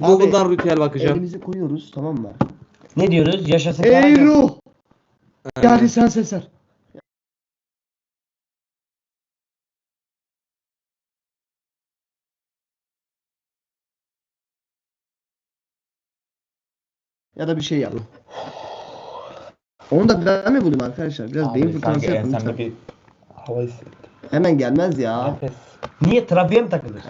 Google'dan ritüel bakacağım. Elimizi koyuyoruz tamam mı? Ne diyoruz? Yaşasın Ey Karaca. ruh! Ha. Sen seser. Ya da bir şey yap. Onu da ben mi bulayım arkadaşlar? Biraz beyin fırtınası sanki yapın ensemde bir hava hissettim. Hemen gelmez ya. Nefes. Niye trafiğe mi takılır?